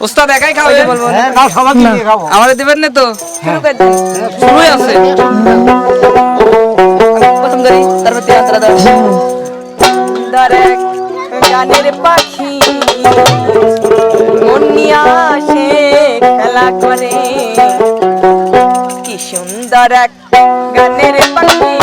ওস্তাদ একাই খাওয়াতে বলব না। হ্যাঁ, সবাই নিয়ে খাব। আমারে দিবেন না তো? হ্যাঁ। শুরু আছে। করি দাও। গানের পাখি মন আসে খেলা করে। কি সুন্দর এক গানের পাখি।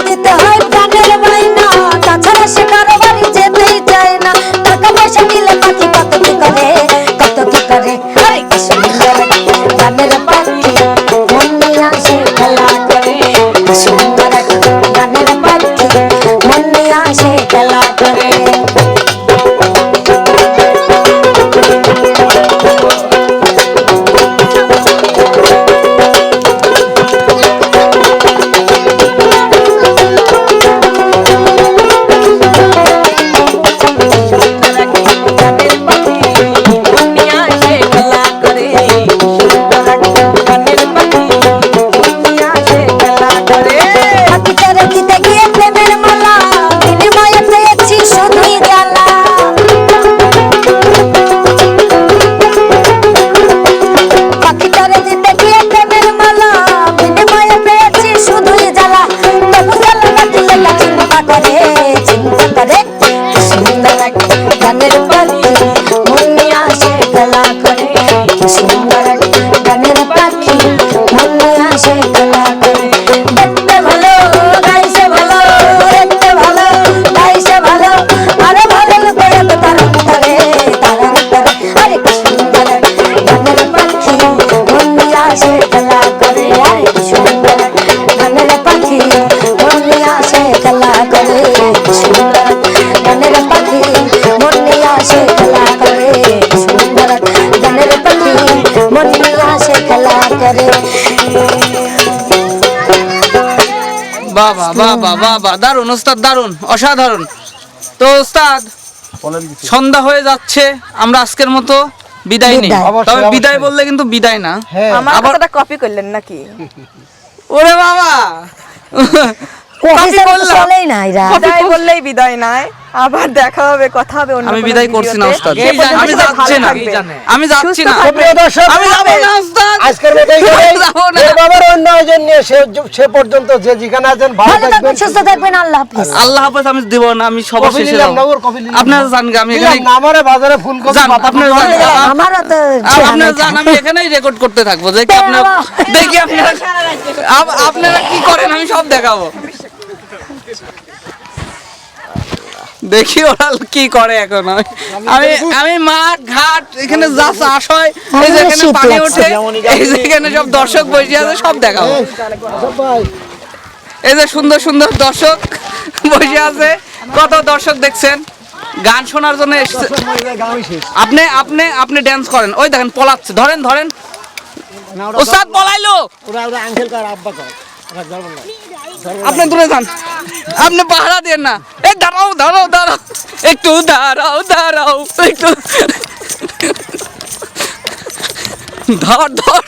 দেখতে বাবা বাবা বাবা দারুণ ওস্তাদ দারুণ অসাধারণ। তো ওস্তাদ সন্ধ্যা হয়ে যাচ্ছে আমরা আজকের মতো বিদায় নেই। তবে বিদায় বললে কিন্তু বিদায় না। আমার কথাটা কপি করলেন নাকি? ওরে বাবা! কপি করলাম। চলেই না বিদায় বললেই বিদায় নাই। আবার দেখা হবে কথা হবে অন্য আমি বিদায় করছি না ওস্তাদ আমি যাচ্ছি না। আমি যাচ্ছি না। প্রিয় দর্শক আমি যাব না। ওস্তাদ আজকের মতো। এর বাবার অন্য আয়োজন নিয়ে সে সে পর্যন্ত যে যেখানে আছেন ভালো থাকবেন সুস্থ থাকবেন। আল্লাহ হাফিজ। আল্লাহ। হাফেজ আমি দিব না। আমি শেষে যাব। আপনারা জান আমি এখানে আমারে বাজারে আপনারা কপি যান। তো আপনারা জান আমি এখানেই রেকর্ড করতে থাকব। দেখি আপনারা দেখি আপনারা আপনারা কি করেন আমি সব দেখাবো। দেখি ওরা কি করে এখন। আমি আমি মাঠ ঘাট এখানে যা চাষ হয় এই যে এখানে পানি ওঠে এই যে এখানে সব দর্শক বসে আছে সব দেখাবো। এই যে সুন্দর সুন্দর দর্শক বসে আছে। কত দর্শক দেখছেন? গান শোনার জন্য। আপনি আপনি আপনি ড্যান্স করেন। ওই দেখেন পলাচ্ছে। ধরেন ধরেন। ওস্তাদ পলাইলো। ওরা ওরা আঙ্কেল কার আব্বা কর। আপনি দূরে যান। আপনি পাহারা দেন না। এই দাঁড়াও দাঁড়াও দাঁড়াও। একটু দাঁড়াও দাঁড়াও। একটু ধর ধর।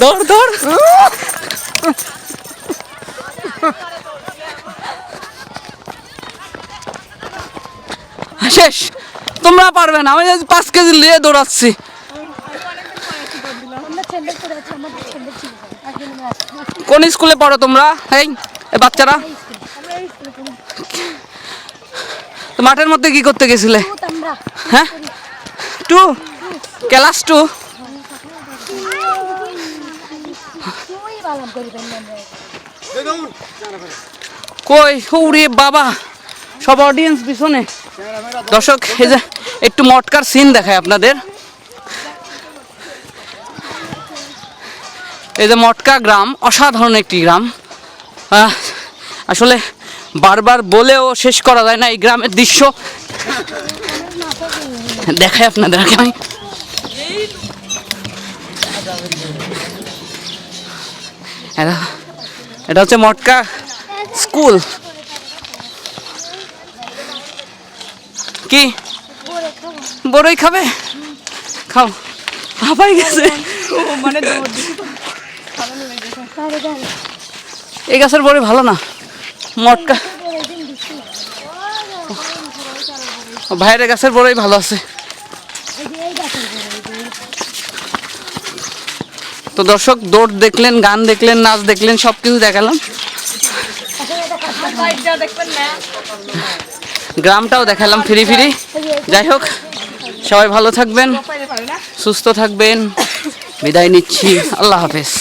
ধর ধর। শেষ। তোমরা পারবে না আমি পাঁচ কেজি নিয়ে দৌড়াচ্ছি। কোন স্কুলে পড়ো তোমরা? এই বাচ্চারা? তো মাঠের মধ্যে কি করতে গেছিলে? হ্যাঁ? টু? Class two? কই? হৌরে বাবা সব অডিয়েন্স পিছনে। দর্শক এই যে একটু মটকার সিন দেখায় আপনাদের। এই যে মটকা গ্রাম, অসাধারণ একটি গ্রাম। আসলে বারবার বলেও শেষ করা যায় না এই গ্রামের দৃশ্য। দেখাই আপনাদের আগে আমি। এটা হচ্ছে মটকা স্কুল। কি? বড়ই খাবে? খাও। হাঁপাই গেছে। এই গাছের বড়ই ভালো না। মটকা। ভাইয়ের গাছের বড়ই ভালো আছে। তো দর্শক দৌড় দেখলেন গান দেখলেন নাচ দেখলেন সব কিছু দেখালাম। গ্রামটাও দেখালাম ফিরি ফিরি। যাই হোক। সবাই ভালো থাকবেন সুস্থ থাকবেন। বিদায় নিচ্ছি। আল্লাহ হাফেজ।